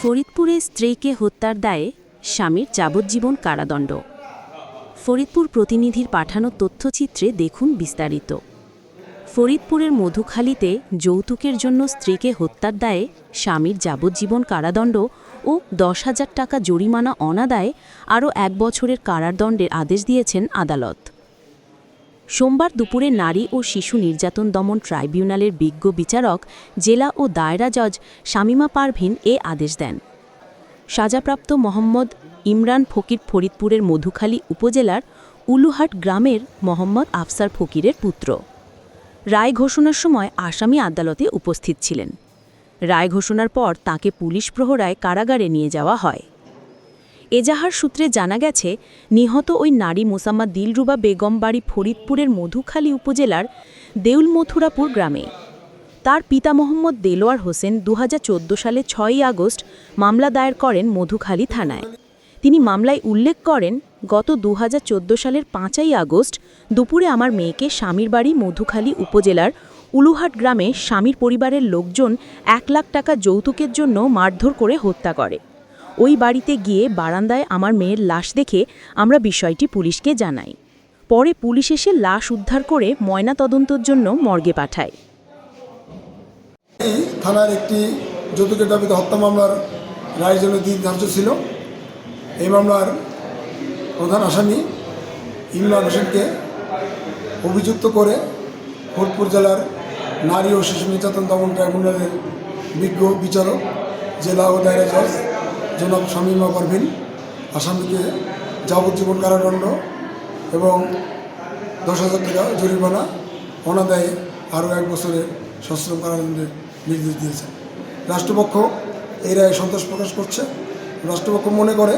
ফরিদপুরে স্ত্রীকে হত্যার দায়ে স্বামীর যাবজ্জীবন কারাদণ্ড। ফরিদপুর প্রতিনিধির পাঠানো তথ্যচিত্রে দেখুন বিস্তারিত। ফরিদপুরের মধুখালীতে যৌতুকের জন্য স্ত্রীকে হত্যার দায়ে স্বামীর যাবজ্জীবন কারাদণ্ড ও দশ হাজার টাকা জরিমানা অনাদায়ে আরও এক বছরের কারাদণ্ডের আদেশ দিয়েছেন আদালত। সোমবার দুপুরে নারী ও শিশু নির্যাতন দমন ট্রাইব্যুনালের বিজ্ঞ বিচারক, জেলা ও দায়রা জজ শামিমা পারভিন এ আদেশ দেন। সাজাপ্রাপ্ত মোহাম্মদ ইমরান ফকির ফরিদপুরের মধুখালী উপজেলার উলুহাট গ্রামের মোহাম্মদ আফসার ফকিরের পুত্র। রায় ঘোষণার সময় আসামি আদালতে উপস্থিত ছিলেন। রায় ঘোষণার পর তাকে পুলিশ প্রহরায় কারাগারে নিয়ে যাওয়া হয়। এজাহার সূত্রে জানা গেছে, নিহত ওই নারী মোসাম্মা দিলরুবা বেগম বাড়ি ফরিদপুরের মধুখালী উপজেলার দেউল মথুরাপুর গ্রামে। তার পিতা মোহাম্মদ দেলোয়ার হোসেন দু হাজার চোদ্দ সালে ছয়ই আগস্ট মামলা দায়ের করেন মধুখালী থানায়। তিনি মামলায় উল্লেখ করেন, গত দুহাজার চোদ্দ সালের পাঁচই আগস্ট দুপুরে আমার মেয়েকে স্বামীর বাড়ি মধুখালী উপজেলার উলুহাট গ্রামে স্বামীর পরিবারের লোকজন এক লাখ টাকা যৌতুকের জন্য মারধর করে হত্যা করে। ওই বাড়িতে গিয়ে বারান্দায় আমার মেয়ের লাশ দেখে আমরা বিষয়টি পুলিশকে জানাই। পরে পুলিশ এসে লাশ উদ্ধার করে ময়না তদন্তর জন্য মর্গে পাঠায়। থানার একটি যৌতুকের দাবিতে হত্যা মামলার রায়ের জন্য দিন ধার্য ছিল। এই মামলার প্রধান আসামি ইমরান হোসেনকে অভিযুক্ত করে ফরিদপুর জেলার নারী ও শিশু নির্যাতন দমন ট্রাইব্যুনালের বিজ্ঞ বিচারক, জেলা ও দায়রা জজ জনাব শামীমা পারভিন, আসামিকে যাবজ্জীবন কারাদণ্ড এবং দশ হাজার টাকা জরিমানা। অনাদায়ে আরও এক বছরের সশ্রম কারাদণ্ডের নির্দেশ দিয়েছে। রাষ্ট্রপক্ষ এই রায়ে সন্তোষ প্রকাশ করছে। রাষ্ট্রপক্ষ মনে করে